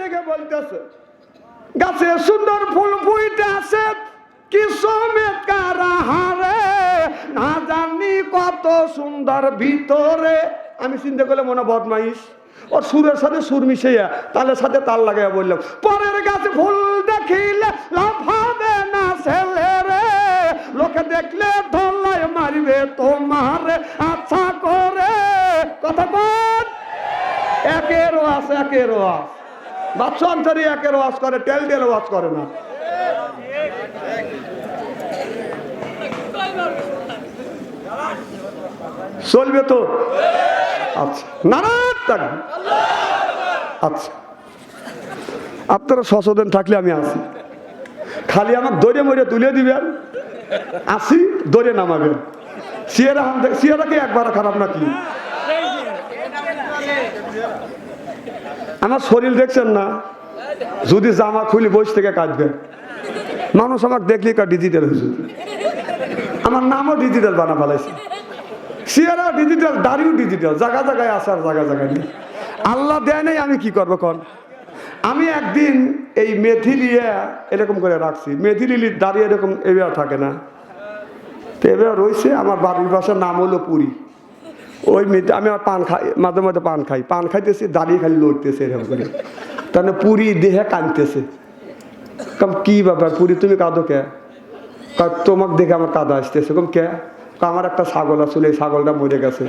দেখে বলতেছে, গাছে সুন্দর ফুল ফুইতে আছে, কি হারে? না জানি কত সুন্দর ভিতরে। আমি করলে মনে ওর সুরের সাথে সুর মিশাইয়া তালের সাথে তাল লাগাইয়া বললাম, পরের গাছে ফুল দেখিলে না ছেলে রে লোকে দেখলে ধলাই মারিবে তোমার আচ্ছা করে। কথা বল। একের ওয়াজ একের ওয়াজ বাচ্চা অন্তরে একের ওয়াজ করে, টেল টেল ওয়াজ করে না। চলবে তো? আচ্ছা নারাজ আচ্ছা আপনারা সচেতন থাকলে আমি আসি। খালি আমাকে দৌড়ে মরে তুলে দিবেন, আসি, দৌড়ে নামাবেন। সিয়ারা সিয়ারাকে একবার খারাপ নাকি আমার শরীর দেখছেন না। যদি জামা খুলি বসে থেকে কাটবে মানুষ আমাকে দেখলি কা ডিজিটাল হয়েছে আমার নামও ডিজিটাল বানা ফেলাইছে। সিয়ারা ডিজিটাল দাড়িও ডিজিটাল জায়গা জায়গায় আসার জায়গা জায়গায় নেই। আল্লাহ দেয় নাই, আমি কি করব কন? আমি একদিন এই মেথি মেথিলিয়া এরকম করে রাখছি। মেথিলিলির দাড়ি এরকম এবার থাকে না। তো এবার রয়েছে, আমার বাড়ির বাসার নাম হলো পুরী। ওই মেয়েটা, আমি আমার পান খাই, মাঝে মাঝে পান খাই। পান খাইতেছি দাঁড়িয়ে খালি লড়তেছে এরকম করে। তাহলে পুরী দেহে কাঁদতেছে। কম, কি ব্যাপার পুরী, তুমি কাঁদো কে? তোমাকে দেখে আমার কাদা আসতেছে। কম, কে? আমার একটা ছাগল আসলে এই ছাগলটা মরে গেছে।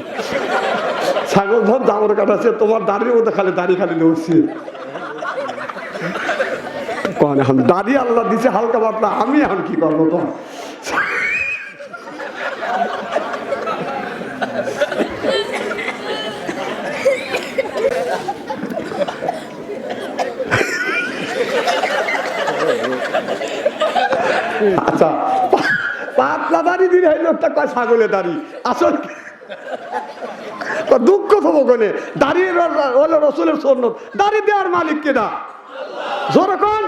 ছাগল ধর দামর কাটাচ্ছে, তোমার দাড়ির মধ্যে খালি দাড়ি খালি লড়ছি। কন এখন দাড়ি আল্লাহ দিছে, হালকা পাতলা। আমি এখন কি করব কন আচ্ছা পাতলা দাড়ি দিলে হইল একটা কয় ছাগলে দাড়ি? আসল দুঃখ থবো কোনে দাড়ি হলো রসুলের সন্ন্য দাড়ি দেওয়ার মালিক কেনা। যেরকম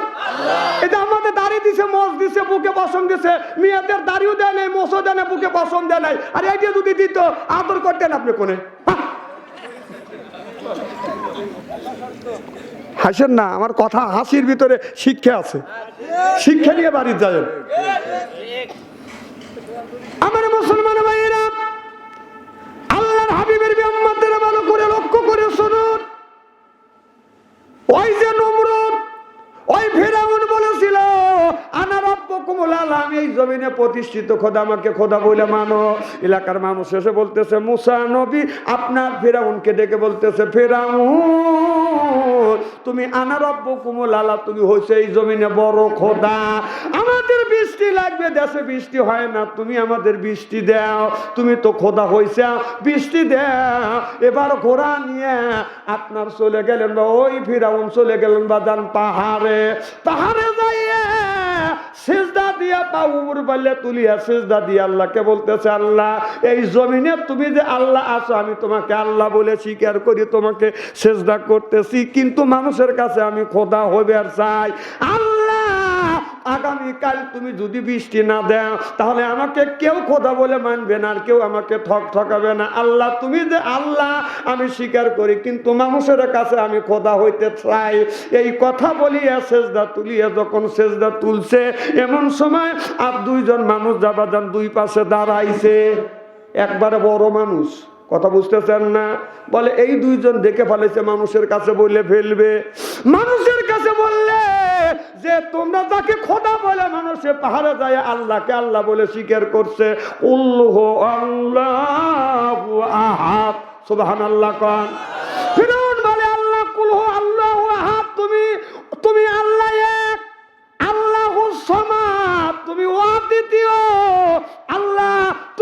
এটা আমাদের দাড়ি দিছে মোষ দিছে বুকে বসন দিছে মেয়েদের দাড়িও দেয় নাই মোষও দেয় না বুকে বসন দেয় নাই। আর এইটা যদি দিত আদর করতেন আপনি কোনে। হাসেন না, আমার কথা হাসির ভিতরে শিক্ষা আছে। শিক্ষা নিয়ে বাড়ি যাবেন। আমার মুসলমান ভাইয়েরা, আল্লাহর হাবিবের বিম্মতের ভালো করে লক্ষ্য করে শুনুন। ওই যে নমরুদ, ওই ফেরাউন বলেছিল আমি এই জমিনে প্রতিষ্ঠিত খোদা, আমাকে খোদা বলে মানো। এলাকার মানুষ এসে বলতেছে, মুসা নবী, আপনার ফেরাউনকে ডেকে বলতেছে, ফেরাউন! তুমি আনা রব্বকুমুল আলা তুমি হইছে এই জমিনে বড় খোদা। বৃষ্টি লাগবে, দেশে বৃষ্টি হয় না। তুমি আমাদের বৃষ্টি দাও, তুমি তো খোদা হইছে বৃষ্টি দাও। এবার ঘোড়া নিয়ে আপনার চলে গেলেন বা ওই ফিরাউন চলে গেলেন বা যান পাহাড়ে। পাহাড়ে যাইয়ে সেজদা দিয়া পা উপর পাল্লে তুলিয়া সেজদা দিয়ে আল্লাহকে বলতেছে, আল্লাহ, এই জমিনে তুমি যে আল্লাহ আছো, আমি তোমাকে আল্লাহ বলে স্বীকার করি, তোমাকে সেজদা করতেছি, কিন্তু মানুষের কাছে আমি খোদা হবে আর চাই। আল্লাহ আগামীকাল তুমি যদি বৃষ্টি না দাও, তাহলে আমাকে কেউ খোদা বলে মানবে না, আর কেউ আমাকে ঠক ঠকাবে না। আল্লাহ, তুমি যে আল্লাহ, আমি স্বীকার করি, কিন্তু মানুষের কাছে আমি খোদা হইতে চাই। এই কথা বলিয়া সেজদা তুলিয়া যখন সেজদা তুলছে, এমন সময় আর দুইজন মানুষ যাবা যান দুই পাশে দাঁড়াইছে। একবারে বড় মানুষ। কথা বুঝতেছেন না? বলে, এই দুইজন দেখে ফেলেছে, মানুষের কাছে বলে ফেলবে। মানুষের কাছে বললে যে, তোমরা যাকে খোদা বলে মানুষে পাহাড়ে যায়, আল্লাহকে আল্লাহ বলে স্বীকার করছে। উল্লুহ আল্লাহ আহাত সুবাহান আল্লাহ কন। ফিরাউন বলে, আল্লাহ কুলহ আল্লাহ আহাত তুমি তুমি আল্লাহ এক, আল্লাহ সমাদ। তুমি অদ্বিতীয়, আল্লাহ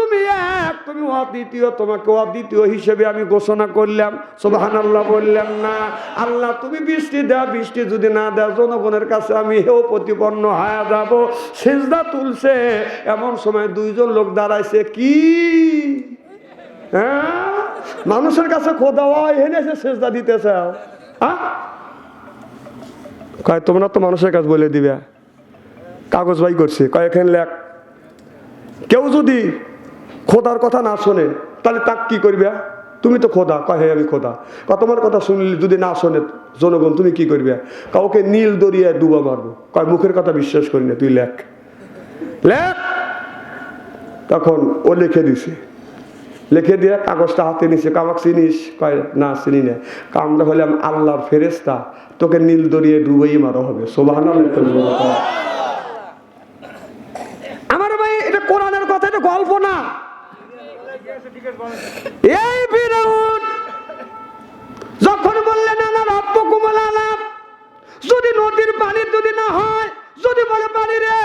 তুমি এক, তুমি অদ্বিতীয় তোমাকে অদ্বিতীয় হিসেবে আমি ঘোষণা করলাম। সোবাহান আল্লাহ বললাম না। আল্লাহ, তুমি বৃষ্টি দাও, বৃষ্টি যদি না দাও, জনগণের কাছে আমি হেও প্রতিপন্ন হয়ে যাব। সেজদা তুলছে। এমন সময় দুইজন লোক দাঁড়াইছে, কি? হ্যাঁ? মানুষের কাছে খোদা এনেছে সেজদা দিতেছে। হ্যাঁ কয়, তোমরা তো মানুষের কাছে বলে দিবে। কাগজ বাই করছে। কয়, এখানে লেখ। কেউ যদি খোদার কথা না শোনে, তাহলে তাক কি করবে? তুমি তো খোদা। কয় হ্যাঁ আমি খোদা। ক তোমার কথা শুনলি, যদি না শোনে জনগণ, তুমি কি করবে? কাউকে নীল দরিয়ায় ডুবা মারবো। কয়, মুখের কথা বিশ্বাস করি না, তুই লেখ। লেখ! তখন ও লিখে দিছে। লিখে দিয়ে কাগজটা হাতে নিছে। কামাক চিনিস? কয়, না, চিনি না। আমরা হলাম আল্লাহর ফেরেস্তা তোকে নীল দরিয়ে ডুবেই মারা হবে। সোবাহান আমার ভাই, এটা কোরআনের কথা, এটা গল্প না। এই ফিরাউন যখন বললেন না রব্ব কুমল আলাপ যদি নদীর পানি যদি না হয় যদি বলে পানি রে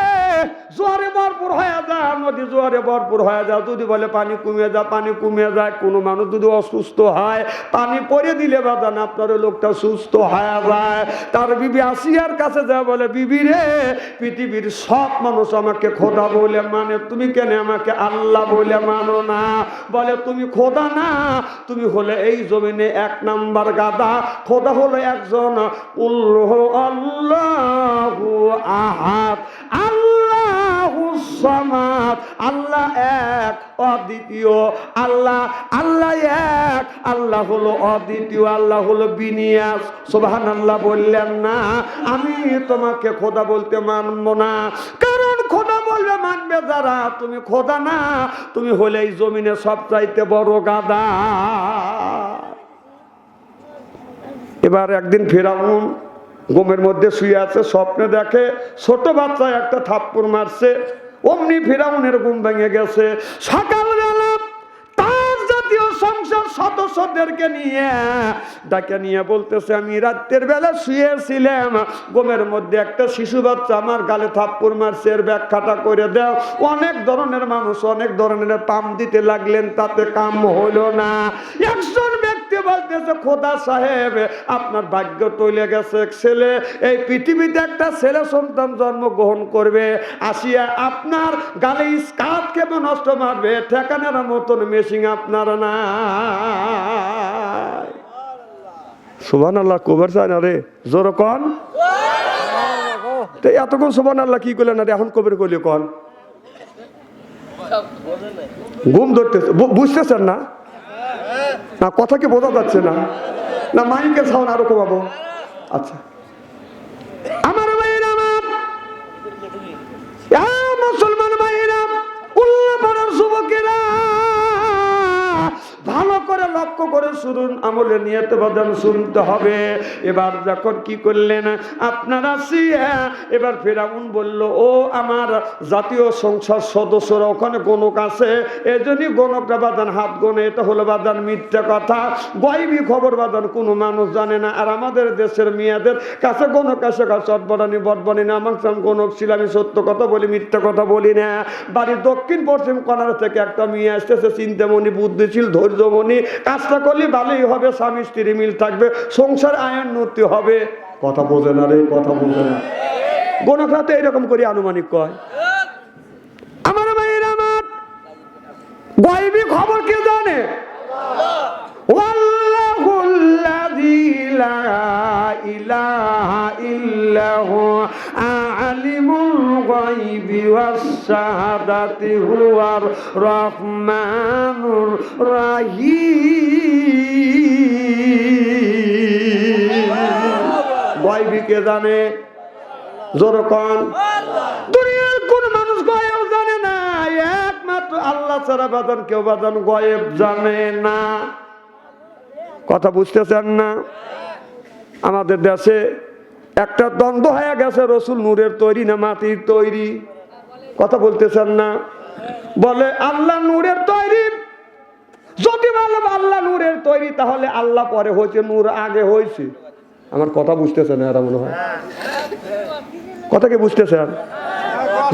জোয়ারে ভরপুর হয়ে যায় নদী জোয়ারে ভরপুর হয়ে যায় যদি বলে পানি কমে যায় পানি কমে যায়। কোনো মানুষ যদি অসুস্থ হয়, পানি পরে দিলে বাদান আপনার লোকটা সুস্থ হয়ে যায়। তার বিবি আসিয়ার কাছে যায়, বলে, বিবি রে, পৃথিবীর সব মানুষ আমাকে খোদা বলে মানে তুমি কেন আমাকে আল্লাহ বলে মানো না? বলে, তুমি খোদা না, তুমি হলে এই জমিনে এক নাম্বার গাদা খোদা হলো একজন উল্লহ আল্লাহ আহাদ। আল্লাহ সামাদ। আল্লাহ এক, অদ্বিতীয়। আল্লাহ আল্লাহ এক। আল্লাহ হলো অদ্বিতীয়, আল্লাহ হলো বিনিয়াস। সোবাহান আল্লাহ বললেন না, আমি তোমাকে খোদা বলতে মানব না। কারণ খোদা বলবে, মানবে যারা। তুমি খোদা না, তুমি হলে এই জমিনে সবচাইতে বড় গাদা। এবার একদিন ফেরাউন গোমের মধ্যে শুয়ে আছে, স্বপ্নে দেখে ছোট বাচ্চা একটা থাপ্পড় মারছে। অমনি ফেরাউনের ঘুম ভেঙে গেছে। সকালবেলা জাতীয় সংসদ সদস্যদেরকে নিয়ে ডাকে নিয়ে বলতেছে, আমি রাত্রের বেলা শুয়েছিলাম। গোমের মধ্যে একটা শিশু বাচ্চা আমার গালে থাপ্পড় মারছে, এর ব্যাখ্যাটা করে দাও। অনেক ধরনের মানুষ, অনেক ধরনের পাম দিতে লাগলেন, তাতে কাম হলো না। একজন বলতেছে, খোদা সাহেব, আপনার ভাগ্য গেছে ছেলে। এই পৃথিবীতে একটা ছেলে সন্তান জন্মগ্রহণ করবে, আসিয়া আপনার গালে স্কার্ট কেমন নষ্ট মারবে মতন আপনার না আল্লাহ কবার চায় না রে? জোর কন। এতক্ষণ আল্লাহ কি করলেন না রে? এখন কবের করলি কন। ঘুম ধরতেছে। বুঝতেছেন না? না কথা কি বোঝা যাচ্ছে না। না মাইকে সাউন্ড আরও কমাবো। আচ্ছা। করে শুনুন আমলে নিয়ত বদন শুনতে হবে। এবার যখন কি করলেন? আপনারা সিয়া এবার ফেরাউন বলল, ও আমার জাতীয় সংসদ সদস্যরা, ওখানে গণক আছে। এজন্যই গণকটা বাদান হাত গনে, এটা হলো বাদান মিথ্যা কথা। গয়বি খবর বাদান কোনো মানুষ জানে না। আর আমাদের দেশের মেয়েদের কাছে গণক আছে চটবরানি বটবনি না আমার গণক ছিল আমি সত্য কথা বলি, মিথ্যা কথা বলি না। বাড়ির দক্ষিণ পশ্চিম কর্নার থেকে একটা মেয়ে আসতেছে, চিন্তামণি, বুদ্ধিশীল, ধৈর্যমণি। কাজটা করলে ভালোই হবে, স্বামী স্ত্রী মিল থাকবে, সংসার আয়ন উন্নতি হবে। কথা বোঝে না রে, কথা বোঝে না। গণকরা তো এরকম করে আনুমানিক কয়। আমার ভাইয়ের আমার গাইবি খবর কে জানে? ইলাহা ইল্লাহু ওয়াস শাহাদাতি হুয়ার রহমানুর রাহিম গায়বি কে জানে জোরকন দুনিয়ার কোন মানুষ গয়েব জানে না, একমাত্র আল্লাহ ছাড়া বাদন কেউ বাদন গয়েব জানে না। কথা বুঝতেছেন না? আমাদের দেশে একটা দ্বন্দ্ব হয়ে গেছে, রসুল নূরের তৈরি না মাটির তৈরি? কথা বলতেছেন না? বলে, আল্লাহ নূরের তৈরি। যদি বলে আল্লাহ নূরের তৈরি, তাহলে আল্লাহ পরে হয়েছে, নূর আগে হয়েছে। আমার কথা বুঝতেছে না এরা মনে হয়? কথা কি বুঝতেছেন?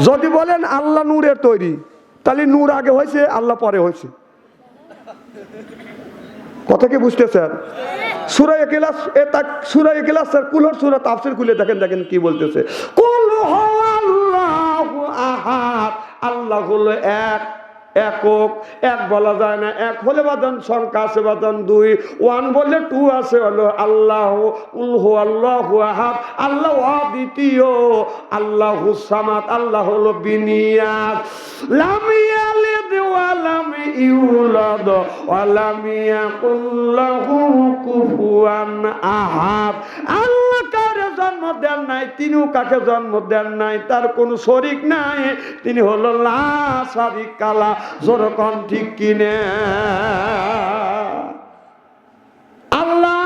যদি বলেন আল্লাহ নূরের তৈরি, তাহলে নূর আগে হয়েছে, আল্লাহ পরে হয়েছে। কথা কি বুঝতেছেন? সুরাই কেলাস এ তা সুরাই কেলাস স্যার কুলহর সুরা তাফসির খুলে দেখেন দেখেন কি বলতেছে। কুল আল্লাহু আহাদ, আল্লাহ হলো এক, একক, এক বলা যায় না, এক হলে বাদন, সংখ্যা আছে বাদন দুই, ওয়ান বললে টু আছে হলো আল্লাহ উলহু আল্লাহ আহাদ, আল্লাহ দ্বিতীয়, আল্লাহ সামাত আল্লাহ হলো বিনিয়াদ। লাম আল্লাহ কারে জন্ম দেন নাই, তিনিও কাকে জন্ম দেন নাই, তার কোনো শরিক নাই। তিনি হলো লা শারিক কালা জোরকম ঠিক কিনে। আল্লাহ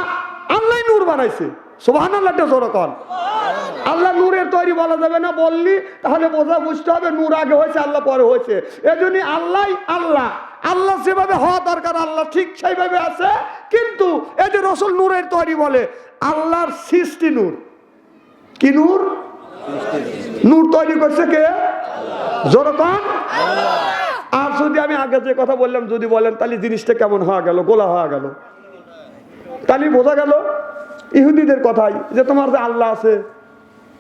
আল্লাহ নূর বানাইছে। সোহান আল্লাহটা আল্লাহ তৈরি বলা যাবে না, বললি তাহলে বোঝা বুঝতে হবে, নূর আগে হয়েছে, আল্লাহ পরে হয়েছে। এজন্য আল্লাহ আল্লাহ। আল্লাহ যেভাবে হওয়া দরকার, আল্লাহ ঠিক সেইভাবে আছে, কিন্তু এই যে রসুল নূরের তৈরি বলে, আল্লাহর সৃষ্টি নূর। কি নূর? নূর তৈরি করছে কে? জোরকম আর যদি আমি আগে যে কথা বললাম, যদি বলেন, তাহলে জিনিসটা কেমন হওয়া গেল, গোলা হওয়া গেল। তাহলে বোঝা গেল, ইহুদিদের কথাই, যে তোমার যে আল্লাহ আছে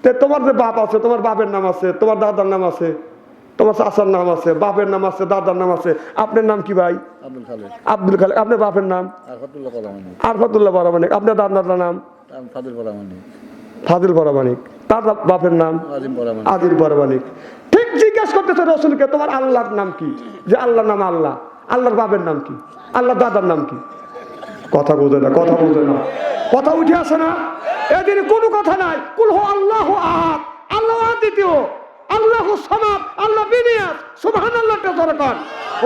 তে তোমার যে বাপ আছে তোমার বাপের নাম আছে তোমার দাদার নাম আছে তোমার চাচার নাম আছে বাপের নাম আছে দাদার নাম আছে আপনার নাম কি ভাই? আব্দুল খালেদ খালেক আপনার বাপের নাম? আরফাতুল্লাহ বরামানিক আপনার দাদার নাম? ফাজিল বরামানিক তার বাপের নাম? আজিম বরামানিক ঠিক জিজ্ঞেস করতেছে রসুলকে তোমার আল্লাহর নাম কি? যে আল্লাহর নাম আল্লাহ। আল্লাহর বাপের নাম কি? আল্লাহর দাদার নাম কি? কথা বোঝে না কথা বোঝে না। কথা উঠে আসে না। এদিন কোনো কথা নাই। কুল হো আল্লাহ আহাদ। আল্লাহ দ্বিতীয়, আল্লাহ সমাপ আল্লাহ বিনিয়াস। সুবহান আল্লাহটা দরকার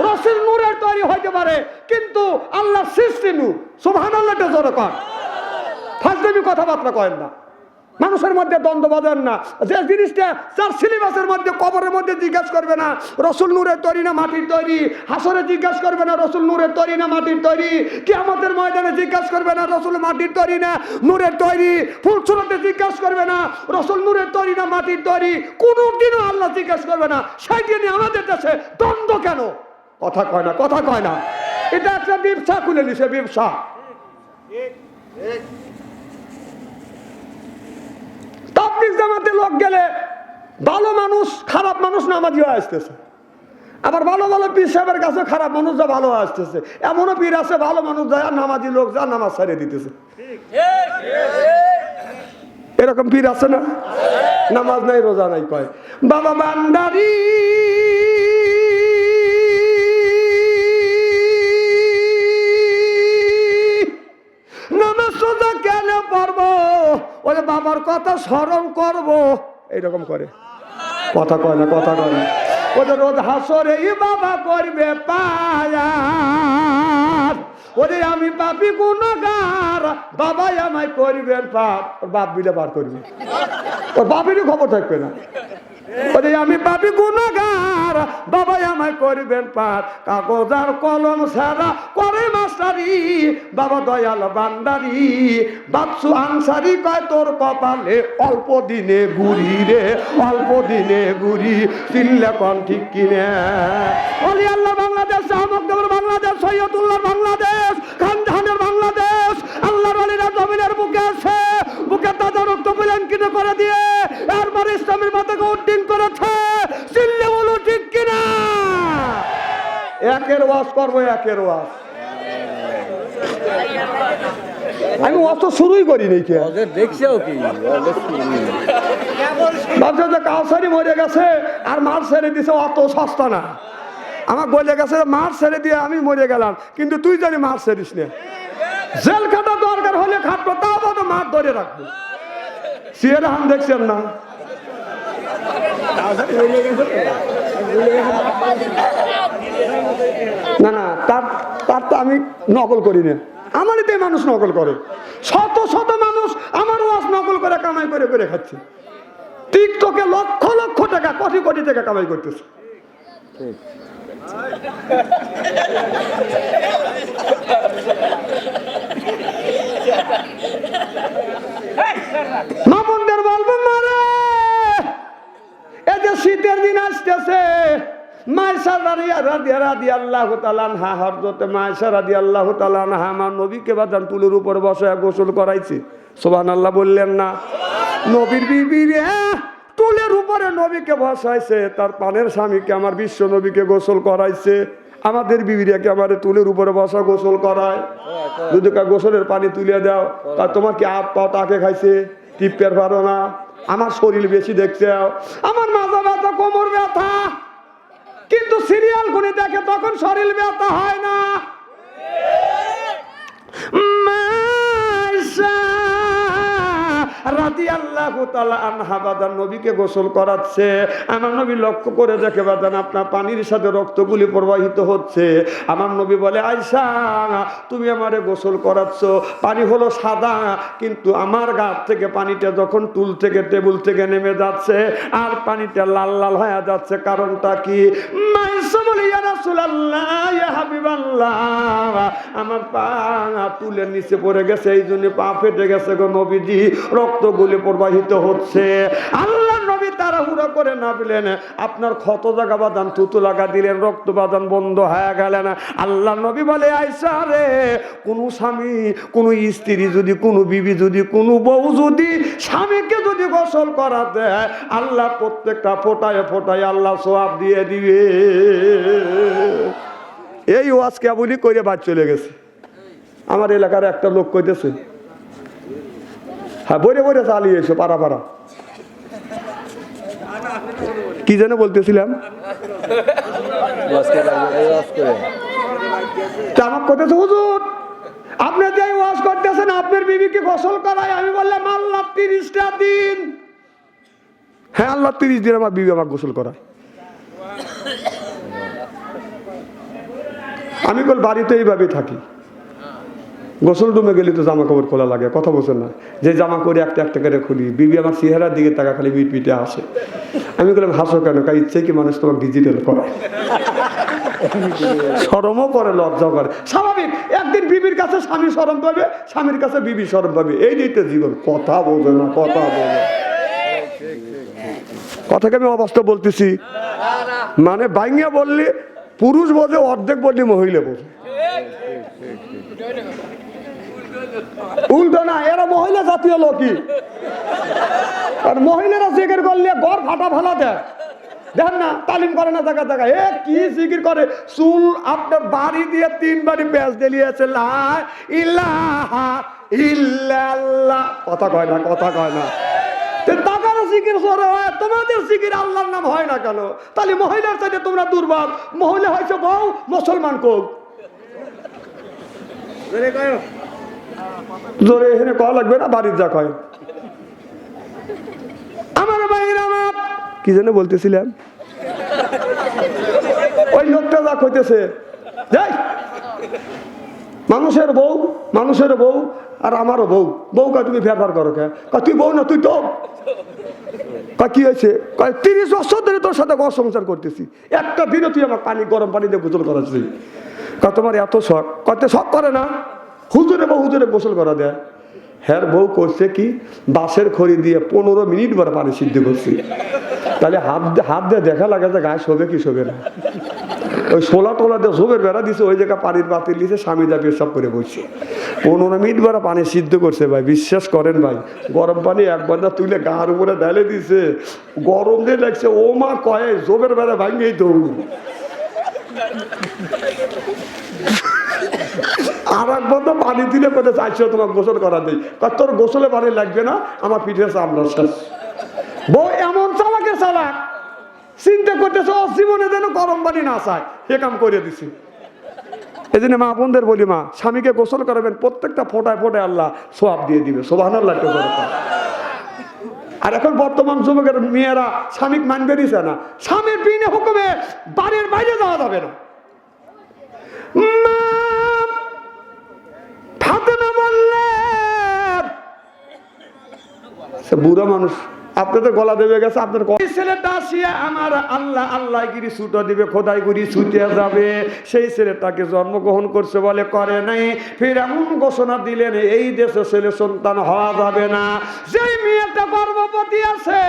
রসুল নূরের তৈরি হইতে পারে, কিন্তু আল্লাহ সৃষ্টি নূর। সুবহান আল্লাহটা দরকার ফাজলামি কথাবার্তা কয়েন না। মানুষের মধ্যে দ্বন্দ্ব বাঁধেন না। যে জিনিসটা যার সিলেবাসের মধ্যে, কবরের মধ্যে জিজ্ঞাসা করবে না, রসুল নূরের তৈরি না মাটির তৈরি? হাসরে জিজ্ঞাসা করবে না, রসুল নূরের তৈরি না মাটির তৈরি? কি আমাদের ময়দানে জিজ্ঞাসা করবে না, রসুল মাটির তৈরি না নূরের তৈরি? ফুলছুরতে জিজ্ঞাসা করবে না, রসুল নূরের তৈরি না মাটির তৈরি? কোনো দিনও আল্লাহ জিজ্ঞাসা করবে না সেইটি নিয়ে আমাদের দেশে দ্বন্দ্ব কেন? কথা কয় না, কথা কয় না। এটা একটা ব্যবসা খুলে নিছে ব্যবসা। তাবলিগ জামাতে লোক গেলে ভালো মানুষ, খারাপ মানুষ নামাজি হয়ে আসতেছে। আবার ভালো ভালো পীর সাহেবের কাছে খারাপ মানুষ যা ভালো আসতেছে। এমনও পীর আছে, ভালো মানুষ যায় নামাজি লোক যা নামাজ সারিয়ে দিতেছে। এরকম পীর আছে না? নামাজ নাই, রোজা নাই, কয়? বাবা বান্দারি ওই বাবার কথা স্মরণ করব। এইরকম করে। কথা কয় না, কথা কয় না। ওদের রোজ হাসরে বাবা করবে পায়ার। ওরে আমি পাপি গুণগার, বাবাই আমায় করবেন পাপ। ওর বাপ বিলে পার করবে। ওর বাপেরই খবর থাকবে না। ওরে আমি পাপি গুণগার, বাবাই আমায় করবেন পার কাগজ আর কলম সারা করে মাস্টারি বাবা দয়াল বান্দারি বাপসু আনসারি কয়, তোর কপালে অল্প দিনে ঘুরি রে, অল্প দিনে ঘুরি চিল্লে কন ঠিক কিনে? অলি আল্লাহ, বাংলাদেশ শাহমকদমের বাংলাদেশ, সৈয়দুল্লাহ বাংলাদেশ, খানজাহানের বাংলাদেশ। আল্লাহর আলীরা জমিনের বুকে আছে, বুকে তাজা রক্ত বিলেন কিনে করে দিয়ে, এরপরে ইসলামের মাথাকে উড্ডিন করেছে চিল্লে বলো ঠিক কিনা? একের ওয়াজ করব, একের ওয়াজ। আমি ওয়াজ তো শুরুই করিনি কে? ওদের দেখছেও কি? ভাবছে যে কাউসারি মরে গেছে আর মার ছেড়ে দিছে অত সস্তা না। আমার বলে গেছে মার ছেড়ে দিয়ে আমি মরে গেলাম কিন্তু তুই জানি মার ছেড়িস না। জেল খাটা দরকার হলে খাটবো তাও তো মার ধরে রাখব। সিয়ের হান দেখছেন না? না না, তার তার তো আমি নকল করি না। আমারই তো মানুষ নকল করে। শত শত মানুষ আমার ওয়াজ নকল করে কামাই করে করে খাচ্ছে। টিকটকে লক্ষ লক্ষ টাকা, কোটি কোটি টাকা কামাই করতেছে। মামুনদের বলব, মারে, এই যে শীতের দিন আসতেছে মায়েশা রাদিয়া রাদিয়া আল্লাহ তালান হা হরজতে মায়েশা রাদিয়া আল্লাহ তালান হা আমার নবীকে বাদান তুলের উপর বসে গোসল করাইছে। সোবান আল্লাহ বললেন না। নবীর বিবি রে, তুলের উপরে নবীকে বসাইছে, তার পানের স্বামীকে, আমার বিশ্ব নবীকে গোসল করাইছে। আমাদের বিবিরাকে আমার তুলের উপরে বসা গোসল করায়। যদি গোসলের পানি তুলে দাও, তা তোমার কি আপ পাও তাকে খাইছে? টিপের পারো না। আমার শরীর বেশি দেখছে। আমার মাজা ব্যথা, কোমর ব্যথা কিন্তু সিরিয়াল গুলি দেখে তখন শরীর ব্যথা হয় না। রাতি আল্লাহ আনহা বাদান নবীকে গোসল করাচ্ছে। আমার নবী লক্ষ্য করে দেখে বাদান, আপনার পানির সাথে রক্তগুলি প্রবাহিত হচ্ছে। আমার নবী বলে আয়সা তুমি আমারে গোসল করাচ্ছ। পানি হলো সাদা, কিন্তু আমার গা থেকে পানিটা যখন টুল থেকে টেবিল থেকে নেমে যাচ্ছে, আর পানিটা লাল লাল হয়ে যাচ্ছে, কারণটা কি? আমার পা তুলের নিচে পড়ে গেছে এই জন্য পা ফেটে গেছে গো নবীজি। রক্ত গুলি প্রবাহিত হচ্ছে। আল্লাহ নবী তাড়াহুড়ো করে না পেলেন আপনার ক্ষত জায়গা বাদান, থুতু লাগা দিলেন, রক্ত বাদান বন্ধ হয়ে গেলেন। আল্লাহ নবী বলে আইসা রে, কোনো স্বামী, কোনো স্ত্রী যদি, কোনো বিবি যদি, কোনো বউ যদি স্বামীকে যদি গোসল করা দেয় আল্লাহ প্রত্যেকটা ফোটায় ফোটায় আল্লাহ সোয়াব দিয়ে দিবে। এই ওয়াজ কেবলই করে বাদ চলে গেছে। আমার এলাকার একটা লোক কইতেছে হ্যাঁ বইরে বইরে চালিয়েছো পাড়া পাড়া কি যেন বলতেছিলাম? আমার কইতেছে, হুজুর, আপনি যে এই ওয়াজ করতেছেন, আপনার বিবিকে গোসল করায়, আমি বললাম, আল্লাহ তিরিশটা দিন। হ্যাঁ আল্লাহ তিরিশ দিন আমার বিবি আমার গোসল করায়। আমি বল, বাড়িতে এইভাবে থাকি। গোসল রুমে গেলে তো জামা কাপড় খোলা লাগে, কথা বলছেন না। যে জামা করে একটা একটা করে খুলি, বিবি আমার চেহারার দিকে টাকা খালি মিট পিটে আসে। আমি বললাম, হাসো কেন? কাজ ইচ্ছে কি মানুষ তোমাকে ডিজিটাল করে? সরমও করে, লজ্জাও করে। স্বাভাবিক, একদিন বিবির কাছে স্বামী সরম পাবে, স্বামীর কাছে বিবি সরম পাবে। এই নিয়ে জীবন, কথা বোঝে না, কথা বোঝে কথাকে আমি অবাস্তব বলতেছি। মানে বাইঙ্গা বললে, পুরুষ বোঝে, অর্ধেক বললে মহিলা বোঝে। উল্টো না, এরা মহিলা জাতীয় লোকই। আর মহিলারা জিকির করলে গড় ফাটা ভালা দেয়। দেখেন না, তালিম করে না এ, কি জিকির করে? চুল আপনার বাড়ি দিয়ে তিন বাড়ি দিলিয়েছে কথা কয় না, কথা কয় না। তোমাদের জিকির আল্লাহর নাম হয় না কেন? তাহলে মহিলার চাইতে তোমরা দুর্বল। মহিলা হয়েছে বউ, মুসলমান কোক। জোরে এখানে কয়া লাগবে না বাড়ির যা কয়। আমার বাইরে আমার। কি যেন বলতেছিলাম। ওই লোকটা যা কইতেছে। যাই। মানুষের বউ মানুষের বউ আর আমারও বউ। বউ কা তুমি ব্যবহার করো কে? কয়, তুই বউ না তুই তো। কয়, কি হয়েছে? কয় তিরিশ বছর ধরে তোর সাথে ঘর সংসার করতেছি। একটা দিনও তুই আমার পানি গরম পানি দিয়ে গোসল করাচ্ছি। কয় তোমার এত শখ। কত শখ করে না। হুজুরে বউ হুজুরে গোসল করা দেয়। হ্যার বউ করছে কি, বাঁশের খড়ি দিয়ে পনেরো মিনিট ভরে পানি সিদ্ধ করছি। তাহলে হাত হাত দিয়ে দেখা লাগে যে গায়ে শোবে কি শোবে না। ওই সোলা টোলা দিয়ে শোবের বেড়া দিছে, ওই জায়গা পানির বাতিল দিছে স্বামী দাপিয়ে সব করে বসছে পনেরো মিনিট ভরে পানি সিদ্ধ করছে ভাই, বিশ্বাস করেন ভাই। গরম পানি এক বান্দা তুলে গার উপরে ঢালে দিছে। গরম দিয়ে লাগছে, ও মা কয়ে জোবের বেড়া ভাঙেই দৌড় আর এক বন্ধ পানি দিলে কোথায় চাইছো তোমার গোসল করা দেই তোর গোসলে পানি লাগবে না, আমার পিঠে চামড়া শেষ বউ, এমন চালাকে চালাক, চিন্তা করতেছে ও জীবনে যেন গরম পানি না চায়। এ কাম করে দিছি। এই জন্য মা বোনদের বলি, মা, স্বামীকে গোসল করাবেন, প্রত্যেকটা ফোটায় ফোটায় আল্লাহ সোয়াব দিয়ে দিবে। সোভান। আর এখন বর্তমান যুবকের মেয়েরা স্বামী মানবে দিছে না। স্বামীর বিনে হুকুমে বাড়ির বাইরে যাওয়া যাবে না মা ফাতেমা বললেন সে বুড়ো মানুষ আপনাদের গলা দেবে গেছে আপনার ছেলেটা আসিয়া আমার আল্লাহ আল্লাহ গিরি ছুটো দিবে খোদাই গুরি ছুটে যাবে। সেই ছেলেটাকে জন্মগ্রহণ করছে বলে করে নাই। ফির এমন ঘোষণা দিলেন, এই দেশে ছেলে সন্তান হওয়া যাবে না। যেই মেয়েটা গর্ভবতী আছে,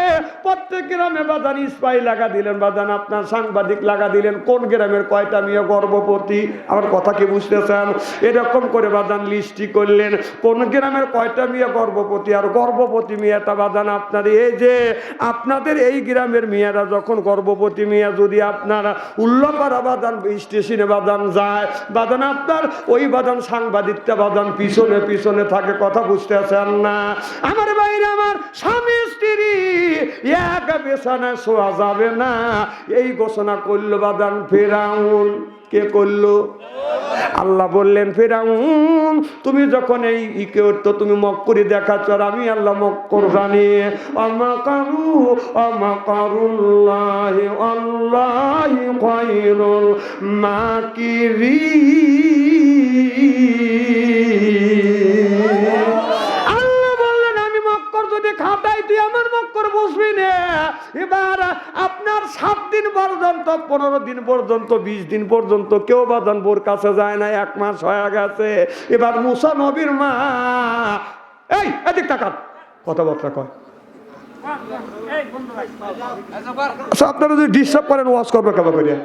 প্রত্যেক গ্রামে বাদান স্পাই লাগা দিলেন বাদান আপনার সাংবাদিক লাগা দিলেন, কোন গ্রামের কয়টা মেয়ে গর্ভবতী? আমার কথা কি বুঝতেছেন? এরকম করে বাজান লিস্টি করলেন, কোন গ্রামের কয়টা মেয়ে গর্ভবতী আর গর্ভবতী মেয়েটা বাজান আপনার এই যে আপনাদের এই গ্রামের মেয়েরা যখন গর্ভবতী মেয়ে যদি আপনারা উল্লাপাড়া বাদান স্টেশনে বাদান যায় বাদান আপনার ওই বাদান সাংবাদিকটা বাদান পিছনে পিছনে থাকে, কথা বুঝতে বুঝতেছেন না। আমার বাইরে আমার স্বামী, স্ত্রী, এক বেছানায় শোয়া যাবে না। এই ঘোষণা করল বাদান ফেরাউন। কে করল? আল্লাহ বললেন, ফেরাউন, তুমি যখন এই ইকে তো তুমি মক্করি দেখাচ্ছ আর আমি আল্লাহ মক্কর জানি আমাকারু আমাকারুল্লাহ আল্লাহ তুই আমার মক্কর বসবি না। এবার আপনার সাত দিন পর্যন্ত, পনেরো দিন পর্যন্ত, বিশ দিন পর্যন্ত কেউ বাদন বোর কাছে যায় না, এক মাস হয়ে গেছে। এবার মুসা নবীর মা, এই, এদিক টাকা কথাবার্তা কয়। আচ্ছা আপনারা যদি ডিস্টার্ব করেন ওয়াশ করে?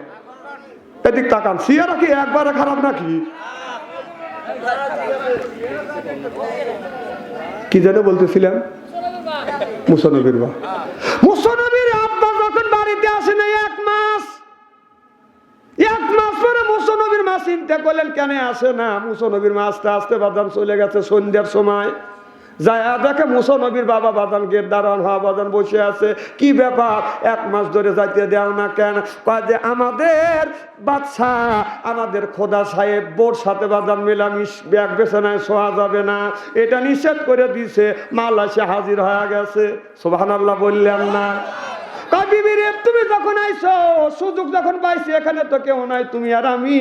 এদিক তাকান। একবারে খারাপ নাকি? কি যেন বলতেছিলাম? মুসানবীর বা মুসানবীর আব্বা যখন বাড়িতে আসে না এক মাস এক মাস পরে মুসানবীর মা চিন্তা করলেন, কেন আসে না? মুসানবীর মা আস্তে আস্তে বাদাম চলে গেছে সন্ধ্যার সময়। যায় দেখে মুসানবীর বাবা বাদান গেট দাঁড়ান হওয়া বাদান বসে আছে। কি ব্যাপার? এক মাস ধরে যাইতে দেও না কেন? যে আমাদের বাচ্চা আমাদের খোদা সাহেব বোর সাথে বাদাম মেলামিশ, ব্যাগ বেছানায় শোয়া যাবে না। এটা নিষেধ করে দিছে মাল হাজির হয়ে গেছে। সোহান আল্লাহ বললেন না। তুমি যখন সুযোগ যখন পাইছি, এখানে তো কেউ নাই, তুমি আর আমি।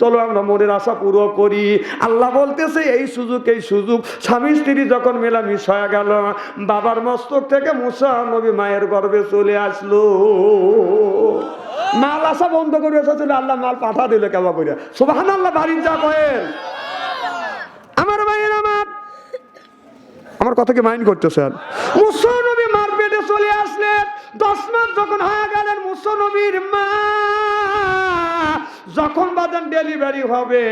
চলো, আমরা মনের আশা পুরো করি। আল্লাহ বলতেছে, এই সুযোগ এই সুযোগ। স্বামী স্ত্রী যখন মেলামিশ হয়ে গেল, বাবার মস্তক থেকে মুসা নবী মায়ের গর্ভে চলে আসলো। মাল আসা বন্ধ করে এসেছিল, আল্লাহ মাল পাঠা দিল কেমন করে সুবাহান আল্লাহ বাড়ির যা কয়েন আমার ভাইয়ের আমার। আমার কথা কি মাইন্ড করতেছেন? মুসনবী মার পেটে চলে আসলেন দশ যখন হয়ে গেলেন মুসনবীর মা। যখন বাদান ডেলিভারি হবে,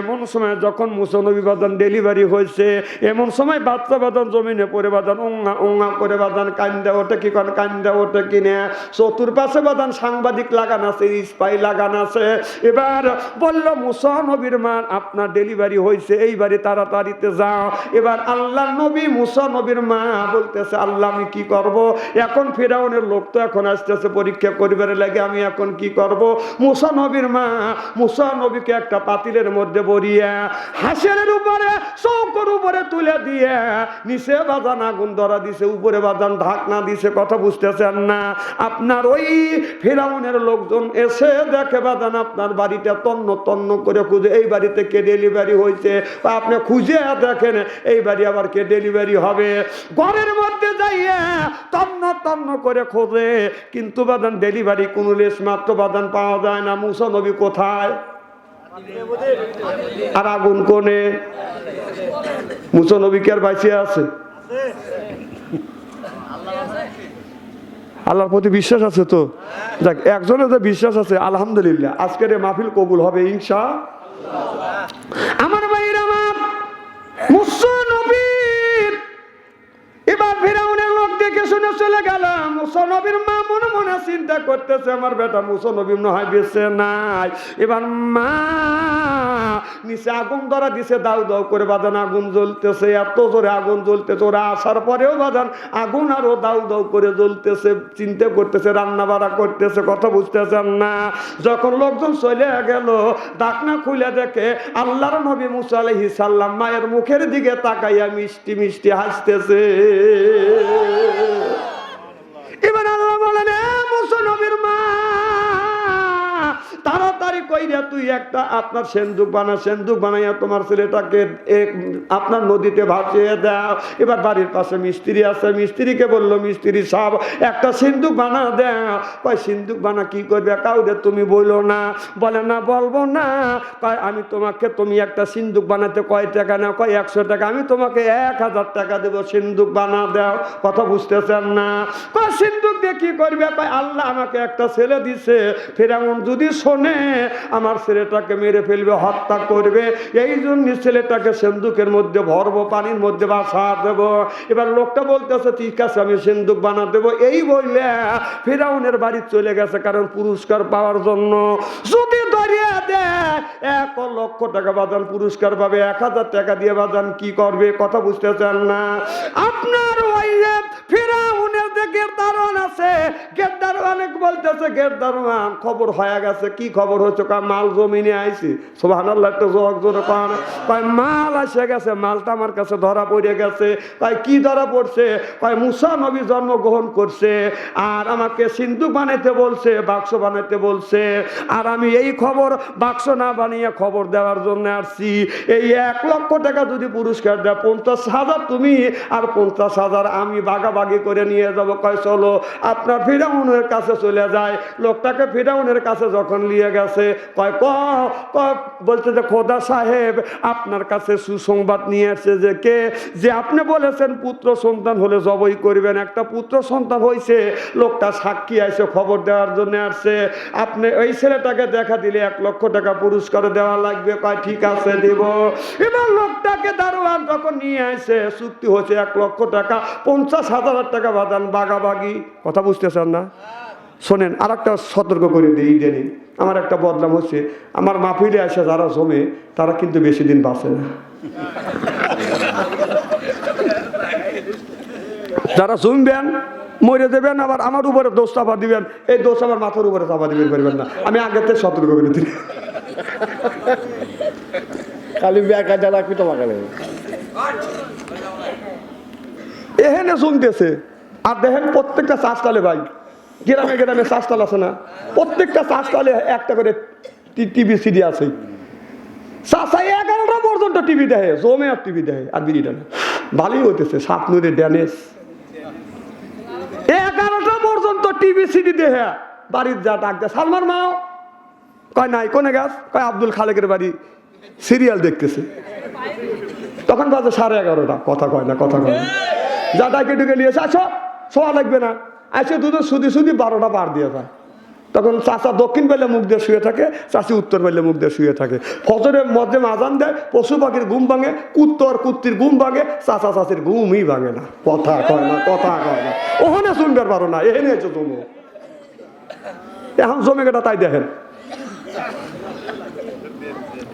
এমন সময় যখন মুসনবী বাদান ডেলিভারি হয়েছে, এমন সময় বাচ্চা বাদান জমিনে পড়ে বাদান উঙ্গা উঙ্গা করে বাদান কান্দা ওঠে, কি কন কান্দা ওঠে কিনে? চতুর্পাশে বাদান সাংবাদিক লাগান আছে, স্পাই লাগান আছে। এবার বলল, মুসানবীর মান আপনার ডেলিভারি হয়েছে এইবারে তাড়াতাড়িতে যাও। এবার আল্লাহ নবী মুসা নবীর মা বলতেছে, আল্লাহ, আমি কি করব? এখন ফেরাউনের লোক তো এখন আসতেছে, পরীক্ষা করিবার লাগে, আমি এখন কি করব? মুসা নবীর মা মুসা নবীকে একটা পাতিলের মধ্যে বরিয়া হাসের উপরে, চৌকর উপরে তুলে দিয়ে নিচে বাজান, আগুন ধরা দিছে, উপরে বাজান, ঢাকনা দিছে, কথা বুঝতেছেন না। আপনার ওই ফেরাউনের লোকজন এসে দেখে বাজান, আপনার বাড়িটা তন্ন তন্ন করে খুঁজে, এই বাড়িতে কে ডেলিভারি হয়েছে? বা আপনি খুঁজে দেখেন, এই বাড়ি আবার কে ডেলিভারি হবে? ঘরের মধ্যে যাইয়ে তন্ন তন্ন করে খোঁজে, কিন্তু বাদান ডেলিভারি কোনো লেস মাত্র বাদান পাওয়া যায় না। মুসা নবী কোথায়? আর আগুন কোনে? আছে? আল্লাহর প্রতি বিশ্বাস আছে তো? যাক, একজনের যে বিশ্বাস আছে, আলহামদুলিল্লাহ। আজকের মাহফিল কবুল হবে, ইনশা চলে গেলাম মুসা নবীর মা মনে মনে চিন্তা করতেছে, আমার বেটা মুসা নবী মনে হয় নাই। এবার মা নিচে আগুন ধরা দিছে দাউ দাউ করে বাজান, আগুন জ্বলতেছে, এত জোরে আগুন জ্বলতেছে। ওরা আসার পরেও বাজান, আগুন আরও দাউ দাউ করে জ্বলতেছে, চিন্তা করতেছে, রান্না বাড়া করতেছে, কথা বুঝতেছেন না। যখন লোকজন চলে গেল, ডাকনা খুলে দেখে আল্লাহর নবী মুসা আলহি সাল্লাম মায়ের মুখের দিকে তাকাইয়া মিষ্টি মিষ্টি হাসতেছে। কইরা তুই একটা আপনার সেন্দুক বানা, সেন্দুক বানাইয়া তোমার ছেলেটাকে আপনার নদীতে ভাসিয়ে দাও। এবার বাড়ির পাশে মিস্ত্রি আছে, মিস্ত্রিকে বলল, মিস্ত্রি সব একটা সিন্দুক বানা দাও কয়, সিন্দুক বানা কি করবে? কাউরে তুমি বলো না? বলে, না, বলব না। কয়, আমি তোমাকে, তুমি একটা সিন্দুক বানাতে কয় টাকা নাও? কয়, একশো টাকা। আমি তোমাকে এক হাজার টাকা দেবো, সিন্দুক বানা দাও। কথা বুঝতেছেন না। কয়, সিন্দুক দিয়ে কি করবে? কয়, আল্লাহ আমাকে একটা ছেলে দিছে। ফেরাউন যদি শোনে আমার ছেলেটাকে মেরে ফেলবে, হত্যা করবে। এই জন্য ছেলেটাকে সিন্দুকের মধ্যে ভরবো, পানির মধ্যে বাসা দেব। এবার লোকটা বলতেছে, ঠিক আছে, আমি সিন্দুক বানা দেবো। এই বললে ফেরাউনের বাড়ি চলে গেছে কারণ পুরস্কার পাওয়ার জন্য। যদি দরিয়া দেয়, এক লক্ষ টাকা বাজান, পুরস্কার পাবে, এক হাজার টাকা দিয়ে বাজান, কি করবে? কথা বুঝতে চান না? আপনার ওই ফেরাউনের যে গেরদারন আছে বলতেছে, গেট দারোয়ান খবর হয়ে গেছে, কি খবর হচ্ছে কয়, মাল জমিনে আইছি। সোহান আল্লাহ জোয়াক জোরে কন কয়, মাল আসে গেছে, মালটা আমার কাছে ধরা পড়ে গেছে। কয়, কি ধরা পড়ছে? কয়, মুসা নবী জন্মগ্রহণ করছে, আর আমাকে সিন্ধু বানাইতে বলছে, বাক্স বানাইতে বলছে, আর আমি এই খবর, বাক্স না বানিয়ে খবর দেওয়ার জন্য আসছি। এই এক লক্ষ টাকা যদি পুরস্কার দেয়, পঞ্চাশ হাজার তুমি, আর পঞ্চাশ হাজার আমি বাগাবাগি করে নিয়ে যাব। কয়, চলো, আপনার ফিরে ফিরাউনের কাছে চলে যায়। লোকটাকে ফিরাউনের কাছে যখন নিয়ে গেছে, কয়, ক বলছে যে, খোদা সাহেব, আপনার কাছে সুসংবাদ নিয়ে আসছে যে কে? যে আপনি বলেছেন পুত্র সন্তান হলে জবই করবেন। একটা পুত্র সন্তান হয়েছে লোকটা সাক্ষী আছে খবর দেওয়ার জন্য আসছে। আপনি ওই ছেলেটাকে দেখা দিলে এক লক্ষ টাকা পুরস্কার দেওয়া লাগবে। কয়, ঠিক আছে, দিব। এবার লোকটাকে দারোয়ান যখন নিয়ে আসে, চুক্তি হচ্ছে এক লক্ষ টাকা, পঞ্চাশ হাজার টাকা বাদান বাগাবাগি। কথা বুঝতেছেন না? শোনেন আর একটা সতর্ক করে দিই দেনি। আমার একটা বদনাম হচ্ছে আমার মাহফিলে আসে যারা জমে তারা কিন্তু বেশি দিন বাঁচে না। যারা জমবেন মরে দেবেন আবার আমার উপরে দোষ চাপা দিবেন এই দোষ আমার মাথার উপরে চাপা দিবেন পারবেন না। আমি আগের থেকে সতর্ক করে দিই। খালি ব্যাকা যা রাখবি তোমাকে এহেনে জমতেছে। আর দেখেন প্রত্যেকটা চাষতালে ভাই গ্রামে গ্রামে চাষতাল আছে না। প্রত্যেকটা চাষতালে একটা করে টিভি, সিডি আছে। চাষাই এগারোটা পর্যন্ত টিভি দেখে, জমে আর টিভি দেখে, আর বিড়ি টানে ভালোই হইতেছে সাত সাতনুরে ড্যানেস। এগারোটা পর্যন্ত টিভি, সিডি দেখে, বাড়ির যা ডাক দেয়, সালমান মাও, কয় নাই, কোনে গাছ? কয় আব্দুল খালেকের বাড়ি, সিরিয়াল দেখতেছে। তখন বাজে সাড়ে এগারোটা, কথা কয় না, কথা কয় না। যা ডাকে ডুকে নিয়েছে আসো, শোয়া লাগবে না। আসে দুটো সুদি সুদি বারোটা বার দিয়ে যায়। তখন চাচা দক্ষিণ বেলে মুখ দিয়ে শুয়ে থাকে চাষি উত্তর বেলে মুখ দিয়ে শুয়ে থাকে। ফজরের মধ্যে আজান দেয়, পশু পাখির ঘুম ভাঙে, কুত্তর কুত্তির ঘুম ভাঙে, চাচা চাচির ঘুমই ভাঙে না। কথা কয় না, কথা কয় না। ওখানে শুনবার পারো না, এখানে এসে জমো। এখন জমে গেটা তাই দেখেন।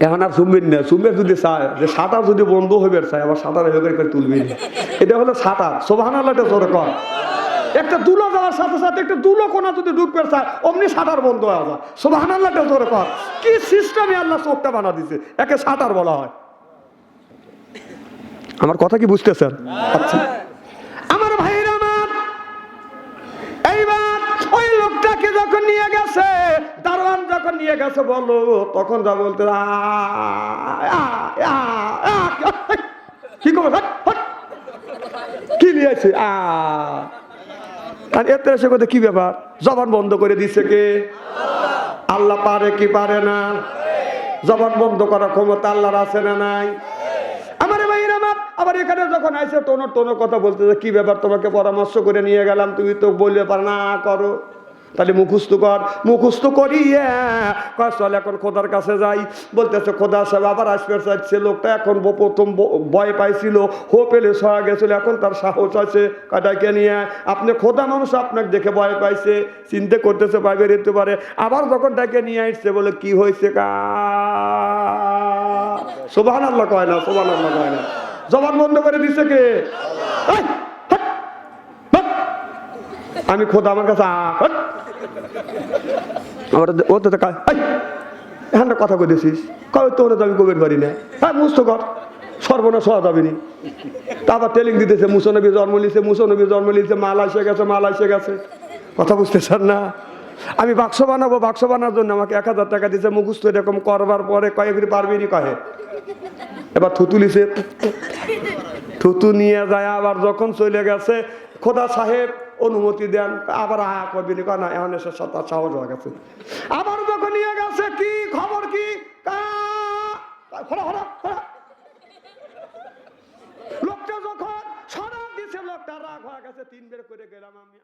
এখন আর শুনবেন না শুনবে যদি চায়, যে সাঁতার যদি বন্ধ হইবে চায়, আবার সাঁতার হইবে করে তুলবি? না। এটা হলো সাঁতার। সোভান আল্লাহটা জোরে কর একটা দুলো যাওয়ার সাথে সাথে একটা দুলো কোনা যদি ঢুকবে চায় অমনি সাঁতার বন্ধ হয়ে যায়। সোভান আল্লাহটা জোরে কর কি সিস্টেমে আল্লাহ চোখটা বানা দিছে? একে সাঁতার বলা হয়। আমার কথা কি বুঝতেছেন? আচ্ছা। আমার ভাইরা আমার, এইবার ওই লোকটাকে যখন নিয়ে গেছে, দারোয়ান যখন নিয়ে গেছে বলো তখন যা বলতে কি করব। কি নিয়েছে আ আর এতে এসে কথা কি ব্যাপার? জবান বন্ধ করে দিছে কে? আল্লাহ পারে কি পারে না? জবান বন্ধ করার ক্ষমতা আল্লাহর আছে না নাই? আমার আমার এখানে যখন আইসে টোনো কথা বলতে কি ব্যাপার? তোমাকে পরামর্শ করে নিয়ে গেলাম, তুমি তো বললে পার, না করো। তাহলে মুখস্থ কর, মুখস্থ করি চল এখন খোদার কাছে যাই। বলতেছে, খোদা সাহেব, আবার আসবে চাইছে লোকটা এখন প্রথম ভয় পাইছিল হো পেলে সয়া গেছিল, এখন তার সাহস আছে কাটাকে নিয়ে। আপনি খোদা মানুষ, আপনাকে দেখে ভয় পাইছে, চিন্তা করতেছে পাইবে যেতে পারে। আবার যখন তাকে নিয়ে আসছে, বলে, কি হয়েছে কা? সোভান আল্লাহ কয় না সোভান আল্লাহ কয় না। জবান বন্ধ করে দিচ্ছে কে। আমি খোদা আমার কাছে। আমার ও তো এখানটা কথা কই দিছিস কবে তো আমি কবির পারি না। হ্যাঁ মুস্ত কর। সর্বনাশ হওয়া যাবে নি। তারপর টেলিং দিতেছে মুসনবী জন্ম নিছে মুসনবী জন্ম নিছে মাল এসে গেছে, মাল এসে গেছে। কথা বুঝতেছেন না? আমি বাক্স বানাবো, বাক্স বানার জন্য আমাকে এক হাজার টাকা দিয়েছে, মুখস্থ এরকম করবার পরে কয়েকদিন পারবি নি কহে এবার থুতু লিছে থুতু নিয়ে যায়, আবার যখন চলে গেছে, খোদা সাহেব অনুমতি দেন। আবার করবি কয় না, এখন এসে সত্তা সাহস হয়ে গেছে। আবার যখন নিয়ে গেছে, কি খবর কি। লোকটা যখন সরাব দিছে, লোকটা রাগ হয়ে গেছে, তিন বের করে গেলাম আমি